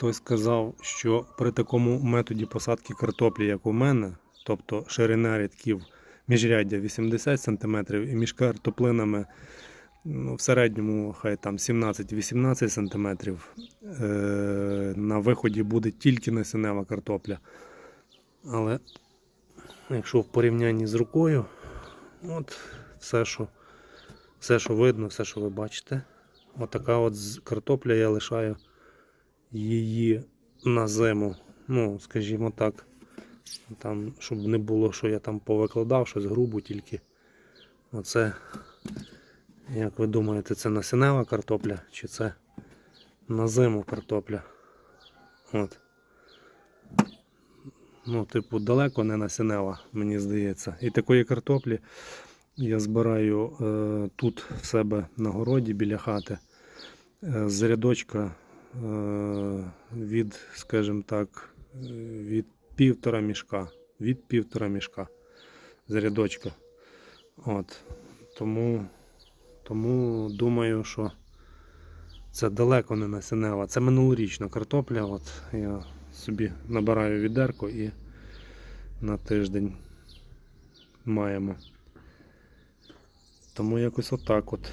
Хтось сказав, що при такому методі посадки картоплі, як у мене, тобто ширина рядків міжряддя 80 см і між картоплинами ну, в середньому хай там 17-18 см, е, на виході буде тільки насінева картопля. Але якщо в порівнянні з рукою, от все, що, все, що видно, все, що ви бачите, отака от картопля я лишаю її на зиму. Ну, скажімо так. Там, щоб не було, що я там повикладав щось грубо тільки. Оце, як ви думаєте, це насінева картопля чи це на зиму картопля? От. Ну, типу, далеко не насінева, мені здається. І такої картоплі я збираю е, тут в себе на городі біля хати е, з рядочка е, від, скажімо так, від півтора мішка. Від півтора мішка з рядочка. От. Тому, тому думаю, що це далеко не насінева. Це минулорічна картопля. От я собі набираю відерко і на тиждень маємо. Тому якось отак от.